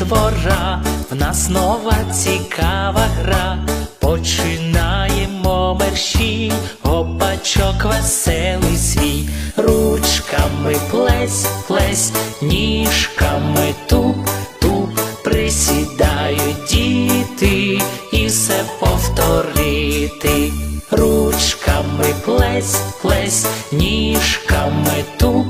дітвора, в нас нова цікава гра. Починаємо мерщі, гопачок веселий свій, ручками плесь, плесь, ніжками туп, туп, присідають діти і все повторити. Ручками плесь, плесь, ніжками туп,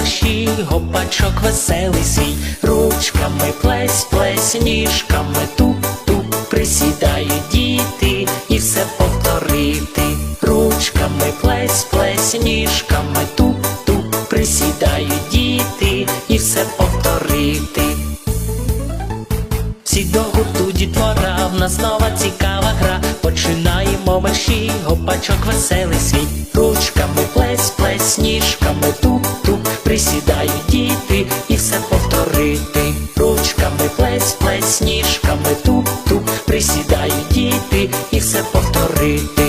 Верші, гопачок веселий свій, ручками плесь, плесь, ніжками туп, туп, присідають діти і все повторити. Ручками плесь, плесь, ніжками туп, туп, присідають діти і все повторити. Всі до гурту дітвора, в нас нова цікава гра. Починаємо мерщі, гопачок веселий свій. Ручками плесь, плесь, ніжками туп, сідають діти і все повторити. Ручками плець, плець, ніжками тук-тук присідають діти і все повторити.